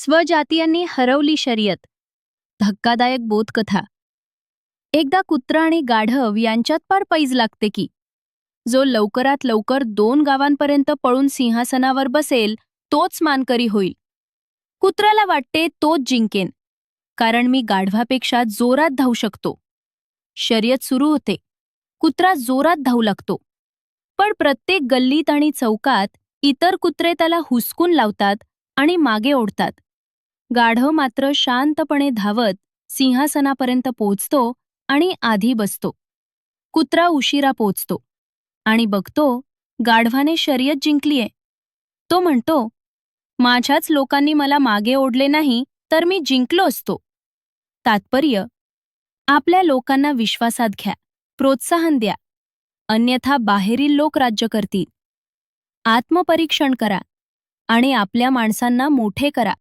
स्वजातीयांनी हरवली शर्यत. धक्कादायक बोधकथा. एकदा कुत्रा आणि गाढव यांच्यात पार पैज लागते की. जो लवकरात लवकर दोन गावांपर्यंत पळून सिंहासनावर बसेल तोच मानकरी होईल. कुत्र्याला वाटते तोच जिंकेन. कारण मी गाढवापेक्षा जोरात धावू शकतो. शर्यत सुरू होते. कुत्रा जोरात धावू लागतो. पण प्रत्येक गल्लीत आणि चौकात इतर कुत्रे त्याला हुसकून लावतात आणि मागे ओढतात. गाढव मात्र शांतपणे धावत सिंहासनापर्यंत पोचतो आणि आधी बसतो. कुत्रा उशिरा पोचतो आणि बघतो गाढवाने शर्यत जिंकलीये. तो म्हणतो माझ्याच लोकांनी मला मागे ओढले नाही तर मी जिंकलो असतो. तात्पर्य आपल्या लोकांना विश्वासात घ्या प्रोत्साहन द्या. अन्यथा बाहेरील लोक राज्य करतील. आत्मपरीक्षण करा आणि आपल्या माणसांना मोठे करा.